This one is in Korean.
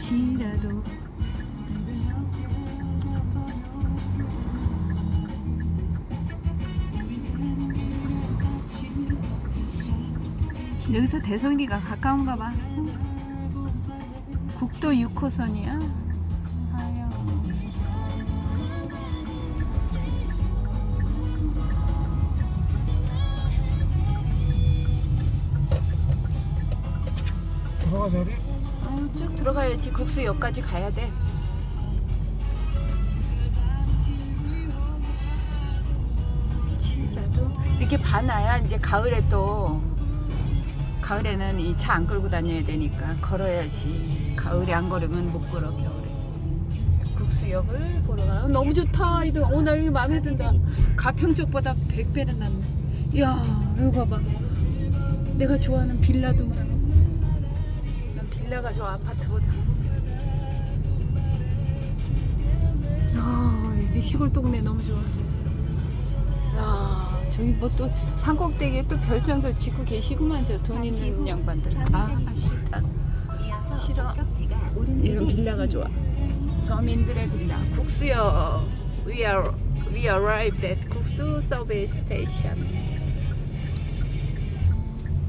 지라도 여기서 대성리가 가까운가 봐. 국도 6호선이야. 아유. 들어가 자리? 어, 쭉 들어가야지 국수역까지 가야 돼. 이렇게 봐놔야 이제 가을에 또 가을에는 이 차 안 끌고 다녀야 되니까 걸어야지. 가을에 안 걸으면 못 걸어 겨울에. 국수역을 보러 가요. 너무 좋다. 이거 오늘 여기 마음에 든다. 가평 쪽보다 100배는 낫네. 이야, 이거 봐봐. 내가 좋아하는 빌라도 많고. 난 빌라가 좋아 아파트보다. 야, 이 시골 동네 너무 좋아. 야, 저기 뭐 또 산꼭대기에 또 별장들 짓고 계시구만 저 돈 있는 양반들. 아, 싫다. 싫어. 이런 빌라가 좋아. 서민들의 빌라. 국수역. We are we arrived at 국수 서비스 스테이션.